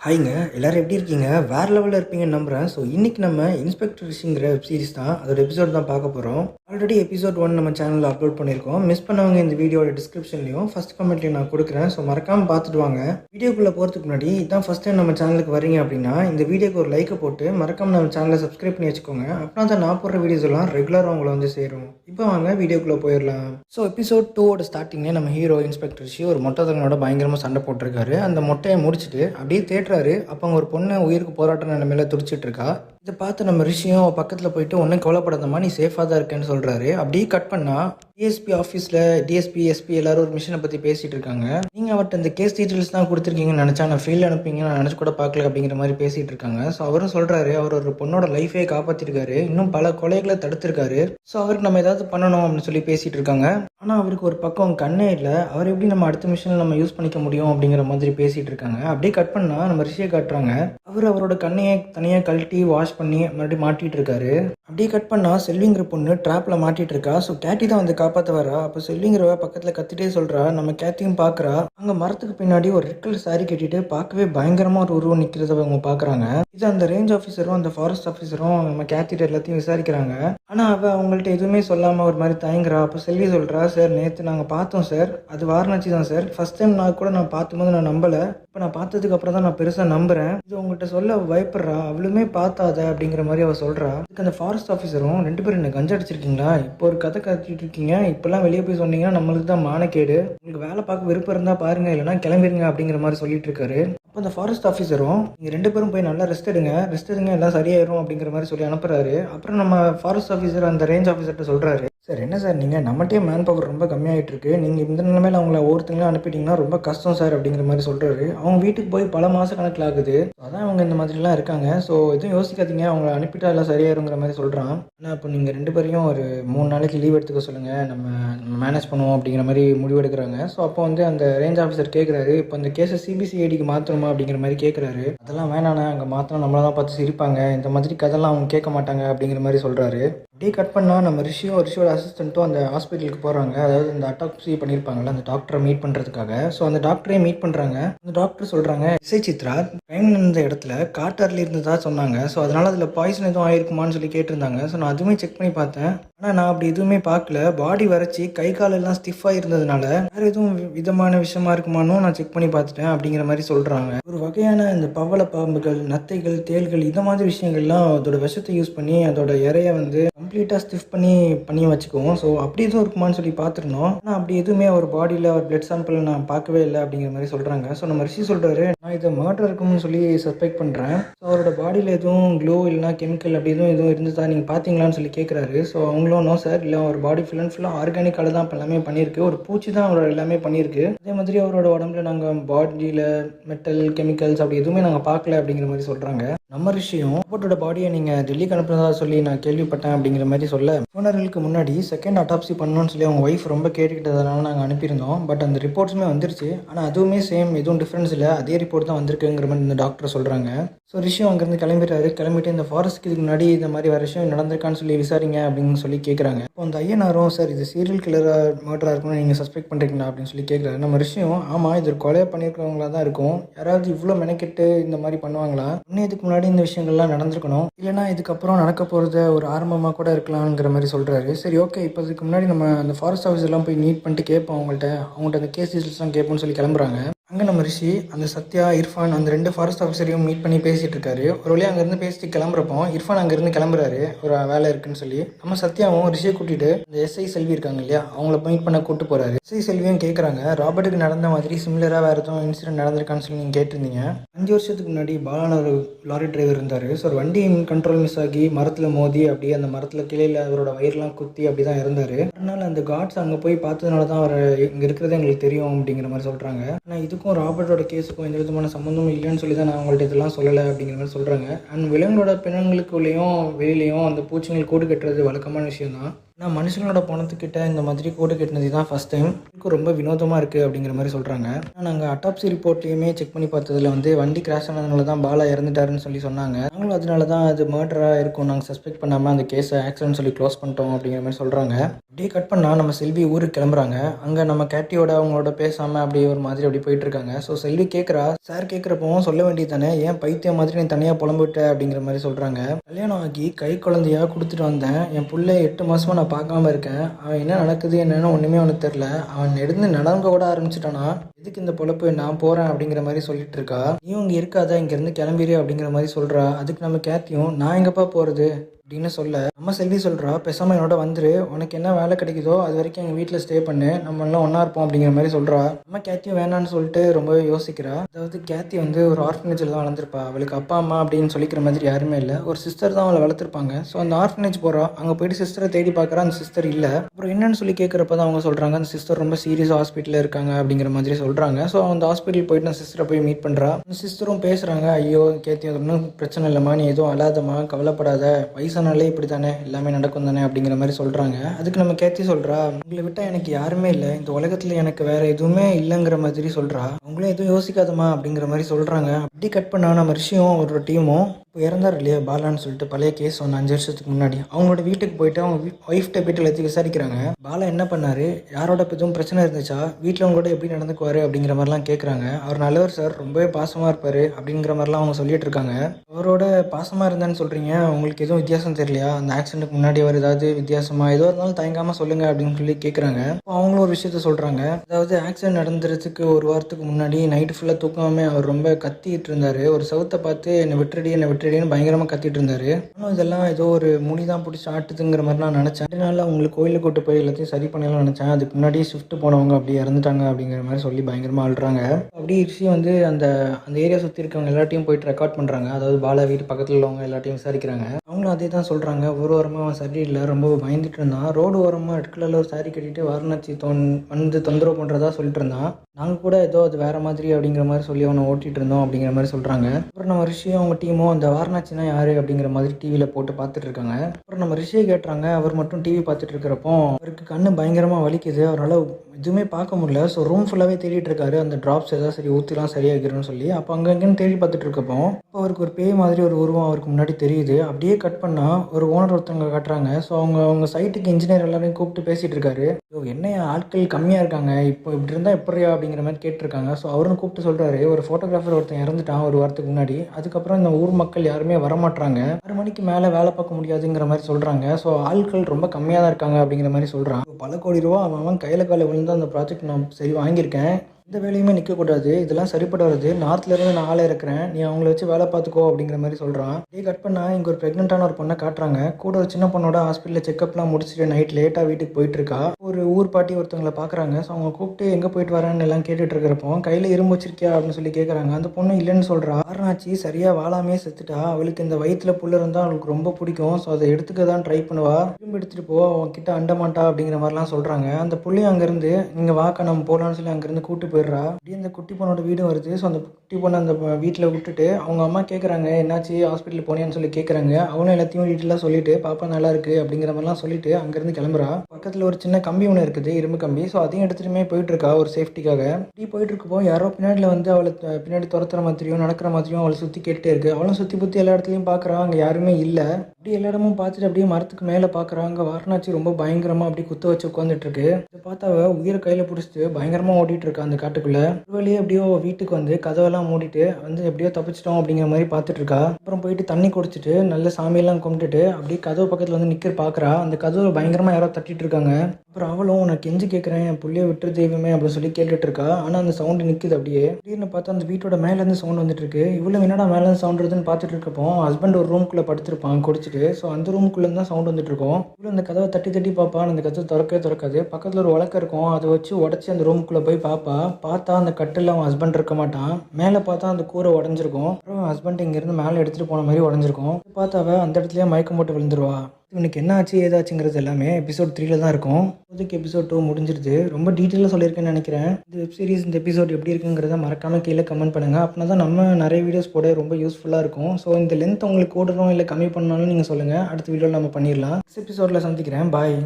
ஹாய்ங்க எல்லாரும் எப்படி இருக்கீங்க? வேறு லெவலில் இருப்பீங்கன்னு நம்புகிறேன் ஸோ இன்றைக்கி நம்ம இன்ஸ்பெக்டர் ரிஷிங்கிற வெப் சீரிஸ் தான் அதோட எபிசோட் தான் பார்க்க போகிறோம் ஆல்ரெடி எபிசோட் ஒன் நம்ம சேனலில் அப்லோட் பண்ணியிருக்கோம். மிஸ் பண்ணவங்க இந்த வீடியோட டிஸ்கிரிப்ஷன்லையும் ஃபஸ்ட் கமெண்ட்லையும் நான் கொடுக்குறேன். ஸோ மறக்காமல் பார்த்துட்டு வாங்க. வீடியோக்குள்ளே போகிறதுக்கு முன்னாடி இதான் ஃபஸ்ட் டைம் நம்ம சேனலுக்கு வரீங்க அப்படின்னா இந்த வீடியோக்கு ஒரு லைக்கை போட்டு மறக்காமல் நம்ம சேனலை சப்ஸ்கிரைப் பண்ணி வச்சுக்கோங்க. அப்படின்னா தான் நான் போடுற வீடியோஸ் எல்லாம் ரெகுலராக உங்களை வந்து சேரும். இப்போ வாங்க வீடியோக்குள்ளே போயிடலாம். ஸோ எபிசோட் டூவோட ஸ்டார்டிங்லேயே நம்ம ஹீரோ இன்ஸ்பெக்டர் ரிஷி ஒரு மொட்டை தங்கனோட பயங்கரமாக சண்டை போட்டிருக்காரு. அந்த மொட்டையை முடிச்சுட்டு அப்படியே தேடுறாரு அப்போ அவங்க ஒரு பொண்ணு உயிருக்கு போராட்ட நிலைமையில துடிச்சிட்டு இருக்கா. இதை பார்த்து நம்ம ரிஷியும் பக்கத்தில் போயிட்டு ஒன்றும் கவலைப்படாதம்மா நீ சேஃபாக தான் இருக்கேன்னு சொல்கிறாரு அப்படியே கட் பண்ணால் டிஎஸ்பி ஆஃபீஸில் டிஎஸ்பி எஸ்பி எல்லாரும் ஒரு மிஷினை பற்றி பேசிகிட்டு இருக்காங்க. நீங்கள் அவர்கிட்ட இந்த கேஸ் டீட்டெயில்ஸ் தான் கொடுத்துருக்கீங்கன்னு நினச்சா நான் ஃபீல் அனுப்பிங்க நான் நினச்சி கூட பார்க்கல அப்படிங்கிற மாதிரி பேசிகிட்டு இருக்காங்க. ஸோ அவரும் சொல்கிறாரு அவர் ஒரு பொண்ணோட லைஃபே காப்பாற்றிருக்காரு இன்னும் பல கொலைகளை தடுத்திருக்காரு. ஸோ அவருக்கு நம்ம ஏதாவது பண்ணணும் அப்படின்னு சொல்லி பேசிகிட்டு இருக்காங்க. ஆனால் அவருக்கு ஒரு பக்கம் கண்ணே இல்லை. அவர் எப்படி நம்ம அடுத்த மிஷினில் நம்ம யூஸ் பண்ணிக்க முடியும் அப்படிங்கிற மாதிரி பேசிகிட்டு இருக்காங்க. அப்படியே கட் பண்ணால் நம்ம ரிஷியை காட்டுறாங்க. அவர் அவரோட கண்ணையை தனியாக கழட்டி வாஷ் பண்ணி மறுபடியும் மாட்டிட்டு இருக்காரு அப்படியே கட் பண்ணால் செல்விங்கிற பொண்ணு ட்ராப்பில் மாட்டிட்டு இருக்கா ஸோ கேட்டி தான் வந்து காப்பாற்ற வரா அப்போ செல்விங்கிறவ பக்கத்தில் கத்திட்டே சொல்கிறா நம்ம கேத்தியும் பார்க்குறா அங்கே மரத்துக்கு பின்னாடி ஒரு ரெட் கலர் சாரி கட்டிட்டு பார்க்கவே பயங்கரமாக ஒரு உருவம் நிற்கிறத அவங்க பார்க்குறாங்க இது அந்த ரேஞ்ச் ஆஃபீஸரும் அந்த ஃபாரஸ்ட் ஆஃபீஸரும் நம்ம கேத்திட்டு எல்லாத்தையும் விசாரிக்கிறாங்க. ஆனால் அவள் அவங்கள்ட்ட எதுவுமே சொல்லாமல் ஒரு மாதிரி தயங்குறா. அப்போ செல்வி சொல்கிறா சார் நேற்று நாங்கள் பார்த்தோம் சார். அது வாரணாச்சி தான் சார். ஃபர்ஸ்ட் டைம் நான் கூட நான் பார்க்கும்போது நான் நம்பலை. இப்போ நான் பார்த்ததுக்கு அப்புறம் தான் நான் பெருசாக நம்புறேன். இது உங்கள்கிட்ட சொல்ல பயப்படுறா. அவளுமே பார்த்தாத? அப்படிங்கிற மாதிரி அவள் சொல்கிறா அதுக்கு அந்த ஃபாரஸ்ட் ஆஃபீஸரும் ரெண்டு பேரும் என்ன கஞ்சா அடிச்சிருக்கீங்களா? இப்போ ஒரு கதை கத்திட்டு இருக்கீங்க. இப்போல்லாம் வெளியே போய் சொன்னீங்கன்னா நம்மளுக்கு தான் மானக்கேடு. உங்களுக்கு வேலை பார்க்க விருப்பம் இருந்தால் பாருங்க. இல்லைனா கிளம்பிருங்க அப்படிங்கிற மாதிரி சொல்லிட்டு இருக்காரு. அப்போ அந்த ஃபாரஸ்ட் ஆஃபீஸரும் நீங்கள் ரெண்டு பேரும் போய் நல்லா ரெஸ்ட் எடுங்க. ரெஸ்ட் எடுங்க. எல்லாம் சரியாயிரும் அப்படிங்கிற மாதிரி சொல்லி அனுப்புறாரு. அப்புறம் நம்ம ஃபாரஸ்ட் ஆஃபீஸர் அந்த ரேஞ்ச் ஆஃபீஸர்கிட்ட சொல்கிறாரு சார் என்ன சார் நீங்கள் நம்மகிட்டே மேன் பவர் ரொம்ப கம்மியாகிட்டுருக்கு நீங்கள் இந்த நிலைமையில் அவங்கள ஒவ்வொருத்தங்களும் அனுப்பிட்டீங்கன்னா ரொம்ப கஷ்டம் சார் அப்படிங்கிற மாதிரி சொல்கிறாரு அவங்க வீட்டுக்கு போய் பல மாத கணக்கில் ஆகுது. அதான் அவங்க இந்த மாதிரிலாம் இருக்காங்க. ஸோ எதுவும் யோசிக்காதீங்க. அவங்கள அனுப்பிட்டா எல்லாம் சரியாயிருங்கிற மாதிரி சொல்கிறான் ஆனால் இப்போ நீங்கள் ரெண்டு பேரையும் ஒரு மூணு நாளைக்கு லீவ் எடுத்துக்க சொல்லுங்கள் நம்ம மேனேஜ் பண்ணுவோம் அப்படிங்கிற மாதிரி முடிவு எடுக்கிறாங்க. ஸோ அப்போ வந்து அந்த ரேஞ்ச் ஆஃபீஸர் கேட்குறாரு இப்போ அந்த கேஸை சிபிசிஐடிக்கு மாற்றணுமா அப்படிங்கிற மாதிரி கேட்குறாரு அதெல்லாம் வேணாண்ணே. அங்கே மாற்றினா நம்மள தான் பார்த்து சிரிப்பாங்க. இந்த மாதிரி கதெல்லாம் அவங்க கேட்க மாட்டாங்க அப்படிங்கிற மாதிரி சொல்கிறாரு அப்படியே கட் பண்ணால் நம்ம ரிஷியும் ரிஷியோட அசிஸ்டண்ட்டும் அந்த ஹாஸ்பிட்டலுக்கு போகிறாங்க அதாவது இந்த அட்டாக்சி பண்ணியிருப்பாங்கல்ல அந்த டாக்டரை மீட் பண்ணுறதுக்காக ஸோ அந்த டாக்டரையும் மீட் பண்ணுறாங்க அந்த டாக்டர் சொல்கிறாங்க இசை சித்ரா டைம் இருந்த இடத்துல காட்டரில் இருந்ததாக சொன்னாங்க. ஸோ அதனால் அதில் பாய்சன் எதுவும் ஆயிருக்குமான்னு சொல்லி கேட்டிருந்தாங்க. ஸோ நான் அதுவுமே செக் பண்ணி பார்த்தேன். ஆனால் நான் அப்படி எதுவுமே பார்க்கல. பாடி வரைச்சி கை காலெல்லாம் ஸ்டிஃபாக இருந்ததுனால வேறு எதுவும் வி- விதமான விஷயமா இருக்குமானும் நான் செக் பண்ணி பார்த்துட்டேன் அப்படிங்கிற மாதிரி சொல்கிறாங்க ஒரு வகையான இந்த பவள பாம்புகள் நத்தைகள் தேள்கள் இந்த மாதிரி விஷயங்கள்லாம் அதோட விஷத்தை யூஸ் பண்ணி அதோட இறைய வந்து கம்ப்ளீட்டாக ஸ்டிஃப் பண்ணி பண்ணி வச்சுக்குவோம். ஸோ அப்படி எதுவும் இருக்குமான்னு சொல்லி பார்த்துருந்தோம். ஆனால் அப்படி எதுவுமே அவர் பாடியில் அவர் பிளட் சாம்பிள் நான் பார்க்கவே இல்லை அப்படிங்கிற மாதிரி சொல்கிறாங்க ஸோ நம்ம ரிஷி சொல்கிறாரு நான் இதை மர்டர் இருக்கும்னு சொல்லி சஸ்பெக்ட் பண்ணுறேன் ஸோ அவரோட பாடியில் எதுவும் க்ளோ இல்லைனா கெமிக்கல் அப்படி எதுவும் எதுவும் இருந்ததா நீங்கள் பார்த்தீங்களான்னு சொல்லி கேட்குறாரு ஸோ அவங்களும் நோ சார் இல்லை அவர் பாடி ஃபுல் அண்ட் ஃபுல்லாக ஆர்கானிக்கால தான் இப்போ எல்லாமே பண்ணியிருக்கு. ஒரு பூச்சி தான் அவரோட எல்லாமே பண்ணியிருக்கு. அதே மாதிரி அவரோட உடம்புல நாங்கள் பாடியில் மெட்டல் கெமிக்கல்ஸ் அப்படி எதுவுமே நாங்கள் பார்க்கல அப்படிங்கிற மாதிரி சொல்கிறாங்க நம்ம ரிஷியும் ரோபோட்டோட பாடியை நீங்கள் டெல்லிக்கு அனுப்புனதா சொல்லி நான் கேள்விப்பட்டேன் அப்படிங்கிற மாதிரி சொல்ல. ஃபோனர்களுக்கு முன்னாடி செகண்ட் அட்டாப்சி பண்ணணும்னு சொல்லி அவங்க ஒய்ஃப் ரொம்ப கேட்டுக்கிட்டதுனால நாங்கள் அனுப்பியிருந்தோம். பட் அந்த ரிப்போர்ட்ஸுமே வந்துருச்சு. ஆனால் அதுவுமே சேம் எதுவும் டிஃப்ரென்ஸ் இல்லை. அதே ரிப்போர்ட் தான் வந்திருக்குங்கிற மாதிரி இந்த டாக்டர் சொல்கிறாங்க ஸோ ரிஷியும் அங்கேருந்து கிளம்பிட்டாரு கிளம்பிட்டு இந்த ஃபாரஸ்ட்க்கு இதுக்கு முன்னாடி இந்த மாதிரி வேறு விஷயம் நடந்திருக்கான்னு சொல்லி விசாரிங்க அப்படின்னு சொல்லி கேட்குறாங்க இப்போ அந்த ஐயனாரும் சார் இது சீரியல் கில்லராக மர்டராக இருக்கும்னு நீங்கள் சஸ்பெக்ட் பண்ணுறீங்களா அப்படின்னு சொல்லி கேட்குறாரு நம்ம ரிஷியும் ஆமாம் இது ஒரு கொலையை பண்ணியிருக்கிறவங்களா தான் இருக்கும். யாராவது இவ்வளோ மெனக்கெட்டு இந்த மாதிரி பண்ணுவாங்களா? இன்னும் இதுக்கு முன்னாடி இந்த விஷயங்கள்லாம் நடந்திருக்கணும். இல்லைனா இதுக்கப்புறம் நடக்க போகிறத ஒரு ஆரம்பமாக கூட இருக்கலாம்ங்கிற மாதிரி சொல்கிறாரு சரி ஓகே இப்போ இதுக்கு முன்னாடி நம்ம அந்த ஃபாரஸ்ட் ஆஃபீஸ் எல்லாம் போய் நீட் பண்ணிட்டு கேட்போம் அவங்கள்ட்ட. அவங்கள்ட்ட அந்த கேஸ் டீட்டெயில்ஸ்லாம் கேட்போம்னு சொல்லி கிளம்புறாங்க. அங்கே நம்ம ரிஷி அந்த சத்யா இர்ஃபான் அந்த ரெண்டு ஃபாரஸ்ட் ஆஃபீஸரையும் மீட் பண்ணி பேசிகிட்டு இருக்காரு ஒரு வழியாக அங்கேருந்து பேசிட்டு கிளம்புறப்போ இர்ஃபான் அங்கேருந்து கிளம்புறாரு. ஒரு வேலை இருக்குன்னு சொல்லி. நம்ம சத்யாவும் ரிஷியை கூட்டிட்டு இந்த எஸ்ஐ செல்வி இருக்காங்க இல்லையா அவங்கள மீட் பண்ண கூட்டு போறாரு. எஸ்ஐ செல்வியும் கேட்குறாங்க ராபர்ட்டுக்கு நடந்த மாதிரி சிமிலராக வேறு எதுவும் இன்சிடென்ட் நடந்திருக்கான்னு சொல்லி நீங்கள் கேட்டிருந்தீங்க. அஞ்சு வருஷத்துக்கு முன்னாடி பாலான ஒரு லாரி டிரைவர் இருந்தார். ஸோ ஒரு வண்டி கண்ட்ரோல் மிஸ் ஆகி மரத்தில் மோதி அப்படியே அந்த மரத்தில் கிளையில் அவரோட வயிறுலாம் குத்தி அப்படி தான் இருந்தார். அதனால அந்த காட்ஸ் அங்கே போய் பார்த்ததுனால தான் அவர் இங்கே இருக்கிறது எங்களுக்கு தெரியும் அப்படிங்கிற மாதிரி சொல்கிறாங்க ஆனால் இது இதுக்கும் ராபர்ட்டோட கேஸுக்கும் எந்த விதமான சம்மந்தமும் இல்லைன்னு சொல்லி தான் நான் உங்கள்ட்ட இதெல்லாம் சொல்லலை அப்படிங்கிற மாதிரி சொல்கிறாங்க அண்ட் விலங்குகளோட பிணங்களுக்குள்ளேயும் வெளியிலையும் அந்த பூச்சிகள் கூடு கட்டுறது வழக்கமான விஷயம் தான் நான் மனுஷங்களோட பணத்துக்கிட்ட இந்த மாதிரி கூடு கட்டினது தான் ஃபஸ்ட் டைம் எனக்கு ரொம்ப வினோதமாக இருக்குது அப்படிங்கிற மாதிரி சொல்கிறாங்க நாங்கள் அட்டாப்சி ரிப்போர்ட்லேயுமே செக் பண்ணி பார்த்ததில் வந்து வண்டி கிராஷ் ஆனதுனால தான் பாலா இறந்துட்டாருன்னு சொல்லி சொன்னாங்க. நாங்களும் அதனால தான் அது மர்டராக இருக்கும் நாங்கள் சஸ்பெக்ட் பண்ணாமல் அந்த கேஸை ஆக்சிடென்ட் சொல்லி க்ளோஸ் பண்ணிட்டோம் அப்படிங்கிற மாதிரி சொல்கிறாங்க அப்படியே கட் பண்ணால் நம்ம செல்வி ஊருக்கு கிளம்புறாங்க. அங்கே நம்ம கேட்டியோட அவங்களோட பேசாமல் அப்படியே ஒரு மாதிரி அப்படி போயிட்டு இருக்காங்க. ஸோ செல்வி கேட்குறா சார் கேட்குறப்பவும் சொல்ல வேண்டியது தானே? ஏன் பைத்தியம் மாதிரி நீ தனியாக புலம்பிட்ட? அப்படிங்கிற மாதிரி சொல்கிறாங்க கல்யாணம் ஆகி கை குழந்தையாக கொடுத்துட்டு வந்தேன். என் பிள்ளை எட்டு மாதமாக நான் பார்க்காம இருக்கேன். அவன் என்ன நடக்குது என்னன்னு ஒன்றுமே அவனுக்கு தெரில அவன் எடுத்து நடந்து கூட ஆரம்பிச்சிட்டானா? எதுக்கு இந்த பொழப்பு? நான் போகிறேன் அப்படிங்கிற மாதிரி சொல்லிட்டு இருக்கா? நீ இங்கே இருக்காத? இங்கேருந்து கிளம்பிடு அப்படிங்கிற மாதிரி சொல்கிறா அதுக்கு நம்ம கேத்தியும் நான் எங்கப்பா போகிறது அப்படின்னு சொல்ல நம்ம செல்வி சொல்கிறா பெசாம என்னோட வந்துரு. உனக்கு என்ன வேலை கிடைக்குதோ அது வரைக்கும் எங்கள் வீட்டில் ஸ்டே பண்ணு. நம்ம எல்லாம் ஒன்றா இருப்போம் அப்படிங்கிற மாதிரி சொல்கிறா நம்ம கேத்தியும் வேணான்னு சொல்லிட்டு ரொம்பவே யோசிக்கிறா. அதாவது கேத்தி வந்து ஒரு ஆர்ஃபனேஜில் தான் வளர்ந்துருப்பா. அவளுக்கு அப்பா அம்மா அப்படின்னு சொல்லிக்கிற மாதிரி யாருமே இல்லை. ஒரு சிஸ்டர் தான் அவளை வளர்த்துருப்பாங்க. ஸோ அந்த ஆர்ஃபனேஜ் போகிறா அங்கே போயிட்டு சிஸ்டரை தேடி பார்க்குறா அந்த சிஸ்டர் இல்லை. அப்புறம் என்னன்னு சொல்லி கேட்குறப்ப தான் அவங்க சொல்கிறாங்க அந்த சிஸ்டர் ரொம்ப சீரியஸ் ஹாஸ்பிட்டலில் இருக்காங்க அப்படிங்கிற மாதிரி சொல்கிறாங்க ஸோ அந்த ஹாஸ்பிட்டல் போயிட்டு நான் சிஸ்டரை போய் மீட் பண்ணுறா அந்த சிஸ்டரும் பேசுகிறாங்க ஐயோ கேத்தி அது ஒன்றும் பிரச்சனை இல்லைம்மா. நீ எதுவும் அழாதம்மா. கவலைப்படாத. வயசானாலே இப்படி தானே எல்லாமே நடக்கும் தானே அப்படிங்கிற மாதிரி சொல்கிறாங்க அதுக்கு நம்ம கேத்தி சொல்கிறா உங்களை விட்டால் எனக்கு யாருமே இல்லை. இந்த உலகத்தில் எனக்கு வேற எதுவுமே இல்லைங்கிற மாதிரி சொல்கிறா அவங்களும் எதுவும் யோசிக்காதமா அப்படிங்கிற மாதிரி சொல்கிறாங்க அப்படி கட் பண்ணா நம்ம ரிஷியும் ஒரு டீமும் இப்போ இறந்தார் இல்லையா பாலான்னு சொல்லிட்டு பழைய கேஸ் ஒன்று அஞ்சு வருஷத்துக்கு முன்னாடி. அவங்களோட வீட்டுக்கு போயிட்டு அவங்க ஒய்ஃப்ட்ட போயிட்டு எல்லாத்தையும் விசாரிக்கிறாங்க. பாலா என்ன பண்ணார்? யாரோட எதுவும் பிரச்சனை இருந்துச்சா? வீட்டில் அவங்களோட எப்படி நடந்துக்குவார் அப்படிங்கிற மாதிரிலாம் கேட்குறாங்க அவர் நல்லவர் சார் ரொம்பவே பாசமாக இருப்பார் அப்படிங்கிற மாதிரிலாம் அவங்க சொல்லிட்டு இருக்காங்க. அவரோட பாசமாக இருந்தேன்னு சொல்கிறீங்க அவங்களுக்கு எதுவும் வித்தியாசம் தெரியலையா? அந்த ஆக்சிடென்ட்டுக்கு முன்னாடி அவர் ஏதாவது வித்தியாசமாக ஏதோ இருந்தாலும் தயங்காமல் சொல்லுங்கள் அப்படின்னு சொல்லி கேட்குறாங்க அப்போ அவங்களும் ஒரு விஷயத்த சொல்கிறாங்க அதாவது ஆக்சிடென்ட் நடந்துறதுக்கு ஒரு வாரத்துக்கு முன்னாடி நைட்டு ஃபுல்லாக தூக்காமல் அவர் ரொம்ப கத்திட்டு இருந்தார். ஒரு சவுத்தை பார்த்து என்னை விட்டுடி என்னை விட்டுடின்னு பயங்கரமாக கத்திட்டு இருந்தாரு. ஆனால் இதெல்லாம் ஏதோ ஒரு முனி தான் பிடிச்சி ஆட்டுதுங்கிற மாதிரி நான் நினச்சேன். அதனால அவங்களுக்கு கோயிலுக்கு கூட்டு போய் எல்லாத்தையும் சரி பண்ணலாம் நினச்சேன். அதுக்கு முன்னாடியே ஷிஃப்ட் போனவங்க அப்படி இறந்துட்டாங்க அப்படிங்கிற மாதிரி சொல்லி பயங்கரமாக அழுறாங்க. அப்படியே ரிஷி வந்து அந்த அந்த ஏரியா சுற்றி இருக்கவங்க எல்லாத்தையும் போயிட்டு ரெக்கார்ட் பண்ணுறாங்க அதாவது பாலா வீட்டு பக்கத்தில் உள்ளவங்க எல்லாத்தையும் விசாரிக்கிறாங்க. அவங்களும் அதே தான் சொல்கிறாங்க ஒரு வாரமாக அவன் சரியில்லை. ரொம்ப பயந்துட்டு இருந்தான். ரோடு ஓரமாக ரெட் கலரில் ஒரு சாரி கட்டிட்டு வாரணாசி தோன் வந்து தொந்தரவு பண்ணுறதா சொல்லிட்டு இருந்தான். நாங்கள் கூட ஏதோ அது வேறு மாதிரி அப்படிங்கிற மாதிரி சொல்லி அவனை ஓட்டிட்டு இருந்தோம் அப்படிங்கிற மாதிரி சொல்கிறாங்க அப்புறம் நம்ம ரிஷியும் அவங்க டீமும் அந்த வாரணாச்சினா யார் அப்படிங்கிற மாதிரி டிவியில் போட்டு பார்த்துட்டு இருக்காங்க. அப்புறம் நம்ம ரிஷியை கேட்டுறாங்க அவர் மட்டும் டிவி பார்த்துட்டு இருக்கிறப்போ அவருக்கு கண்ணு பயங்கரமாக வலிக்குது. அவரால் எதுவுமே பார்க்க முடியல. ஸோ ரூம் ஃபுல்லாகவே தேடிட்டு இருக்காரு. அந்த ட்ராப்ஸ் ஏதாவது சரி ஊற்றிலாம் சரியாகிரும்னு சொல்லி. அப்போ அங்கங்கன்னு தேடி பார்த்துட்டு இருக்கப்போ அப்போ அவருக்கு ஒரு பேய் மாதிரி ஒரு உருவம் அவருக்கு முன்னாடி தெரியுது. அப்படியே கட் பண்ணால் ஒரு ஓனர் ஒருத்தவங்க காட்டுறாங்க. ஸோ அவங்க அவங்க சைட்டுக்கு இன்ஜினியர் எல்லாரையும் கூப்பிட்டு பேசிட்டு இருக்காரு. ஸோ என்ன ஆட்கள் கம்மியாக இருக்காங்க. இப்போ இப்படி இருந்தால் எப்படியா? அப்படிங்கிற மாதிரி கேட்டிருக்காங்க. ஸோ அவரும் கூப்பிட்டு சொல்கிறாரு ஒரு ஃபோட்டோகிராஃபர் ஒருத்தன் இறந்துட்டான் ஒரு வாரத்துக்கு முன்னாடி. அதுக்கப்புறம் இந்த ஊர் மக்கள் யாருமே வரமாட்டாங்க ஆறு மணிக்கு மேலே வேலை பார்க்க முடியாதுங்கிற மாதிரி சொல்கிறாங்க ஸோ ஆட்கள் ரொம்ப கம்மியாக தான் இருக்காங்க அப்படிங்கிற மாதிரி சொல்கிறான் பல கோடி ரூபா அவன் அவன் கையில் காலை விழுந்து அந்த ப்ராஜெக்ட் நான் சரி வாங்கியிருக்கேன். எந்த வேலையுமே நிற்கக்கூடாது இதெல்லாம் சரிப்பட வருது நார்த்லேருந்து நான் ஆளே இருக்கிறேன் நீ அவங்கள வச்சு வேலை பார்த்துக்கோ அப்படிங்கிற மாதிரி சொல்கிறான் டே கட் பண்ணால் இங்கே ஒரு ப்ரெக்னென்ட்டான ஒரு பொண்ணை காட்டுறாங்க. கூட ஒரு சின்ன பொண்ணோட ஹாஸ்பிட்டலில் செக்அப்லாம் முடிச்சுட்டு நைட் லேட்டாக வீட்டுக்கு போயிட்டு இருக்கா. ஒரு ஊர் பாட்டி ஒருத்தவங்களை பார்க்குறாங்க. ஸோ அவங்க கூப்பிட்டு எங்கே போயிட்டு வரேன்னு எல்லாம் கேட்டுட்டு இருக்கிறப்போ கையில் இரும்பு வச்சிருக்கியா அப்படின்னு சொல்லி கேட்குறாங்க அந்த பொண்ணு இல்லைன்னு சொல்கிறா ஆரணாச்சி சரியாக வாழாமே செத்துட்டா. அவளுக்கு இந்த வயிற்றில் புல் இருந்தால் அவளுக்கு ரொம்ப பிடிக்கும். ஸோ அதை எடுத்துக்க தான் ட்ரை பண்ணுவா. இரும்பு எடுத்துகிட்டு போ அவன் கிட்ட அண்டமாட்டா அப்படிங்கிற மாதிரிலாம் சொல்கிறாங்க அந்த புள்ளி அங்கேருந்து இங்கே வாக்க நம்ம போகலான்னு சொல்லி அங்கேருந்து கூட்டு போயிடுறா. அப்படியே அந்த குட்டி பொண்ணோட வீடும் வருது. ஸோ அந்த குட்டி பொண்ணை அந்த வீட்டில் விட்டுட்டு அவங்க அம்மா கேட்குறாங்க என்னாச்சு? ஹாஸ்பிட்டல் போனியான்னு சொல்லி கேட்குறாங்க அவனும் எல்லாத்தையும் டீட்டெயிலாக சொல்லிட்டு பாப்பா நல்லா இருக்கு அப்படிங்கிற மாதிரிலாம் சொல்லிட்டு அங்கேருந்து கிளம்புறா. பக்கத்தில் ஒரு சின்ன கம்பி ஒன்று இருக்குது இரும்பு கம்பி. ஸோ அதையும் எடுத்துட்டுமே போயிட்டு இருக்கா ஒரு சேஃப்டிக்காக இப்படி போயிட்டு இருக்கப்போ யாரோ பின்னாடியில் வந்து அவளை பின்னாடி துரத்துற மாதிரியும் நடக்கிற மாதிரியும் அவளை சுற்றி கேட்டுட்டே இருக்கு. அவளும் சுற்றி புத்தி எல்லா இடத்துலையும் பார்க்குறா அங்கே யாருமே இல்லை. அப்படி எல்லா இடமும் பார்த்துட்டு அப்படியே மரத்துக்கு மேலே பார்க்குறா அங்கே வாரணாச்சி ரொம்ப பயங்கரமாக அப்படி குத்த வச்சு உட்காந்துட்டு இருக்கு. இதை பார்த்தா அவ உயிரை கையில் பிடிச்சிட்டு பயங்கரமாக ஓடிட்டு இருக்கா அந்த காட்டுக்குள்ள. வழியே எப்படியோ வீட்டுக்கு வந்து கதவெல்லாம் மூடிட்டு வந்து எப்படியோ தப்பிச்சிட்டோம் அப்படிங்கிற மாதிரி பார்த்துட்டு இருக்கா அப்புறம் போயிட்டு தண்ணி குடிச்சிட்டு நல்ல சாமியெல்லாம் கும்பிட்டுட்டு அப்படியே கதவு பக்கத்தில் வந்து நிற்கிற பார்க்குறா அந்த கதவு பயங்கரமாக யாரோ தட்டிட்டு இருக்காங்க அப்புறம் அவளும் உனக்கு கெஞ்சி கேட்குறேன் என் புள்ளைய விட்டு தெய்வமே அப்படின்னு சொல்லி கேட்டுட்டு இருக்கா. ஆனால் அந்த சவுண்டு நிற்குது அப்படியே. திடீர்னு பார்த்தா அந்த வீட்டோட மேலேருந்து சவுண்ட் வந்துட்டு இருக்கு. இவ்வளோ என்னடா மேலேருந்து சவுண்ட் வருதுன்னு பார்த்துட்டு இருக்கப்போ ஹஸ்பண்ட் ஒரு ரூம்குள்ளே படுத்திருப்பான் குடிச்சிட்டு. ஸோ அந்த ரூம்குள்ளே தான் சவுண்ட் வந்துட்டு இருக்கும். இவ்வளோ அந்த கதவை தட்டி தட்டி பார்ப்பான். அந்த கதவை திறக்கவே திறக்காது. பக்கத்தில் ஒரு வழக்கம் இருக்கும். அதை வச்சு உடச்சி அந்த ரூம்குள்ளே போய் பார்ப்பா. பார்த்தா அந்த கட்டில் அவன் ஹஸ்பண்ட் இருக்க மாட்டான். மேலே பார்த்தா அந்த கூரை உடஞ்சிருக்கும். அப்புறம் ஹஸ்பண்ட் இங்கேருந்து மேலே எடுத்துகிட்டு போன மாதிரி உடஞ்சிருக்கும். பார்த்தாவ அந்த இடத்துலயே மயக்கம் போட்டு விழுந்துருவா. இவனுக்கு என்ன ஆச்சு ஏதாச்சுங்கிறது எல்லாமே எபிசோட் த்ரீல தான் இருக்கும். இப்போதைக்கு எபிசோட் டூ முடிஞ்சிருது ரொம்ப டீட்டெயிலாக சொல்லியிருக்கேன்னு நினைக்கிறேன். இந்த வெப் சீரிஸ் இந்த எபிசோட் எப்படி இருக்குங்கிறத மறக்காம கீழே கமெண்ட் பண்ணுங்கள் அப்படின்னா தான் நம்ம நிறைய வீடியோஸ் போட ரொம்ப யூஸ்ஃபுல்லாக இருக்கும். ஸோ இந்த லென்த் உங்களுக்கு கூடணும் இல்லை கம்மி பண்ணாலும் நீங்கள் சொல்லுங்கள் அடுத்த வீடியோவில் நம்ம பண்ணிடலாம். நெக்ஸ்ட் எபிசோடில் சந்திக்கிறேன். பாய்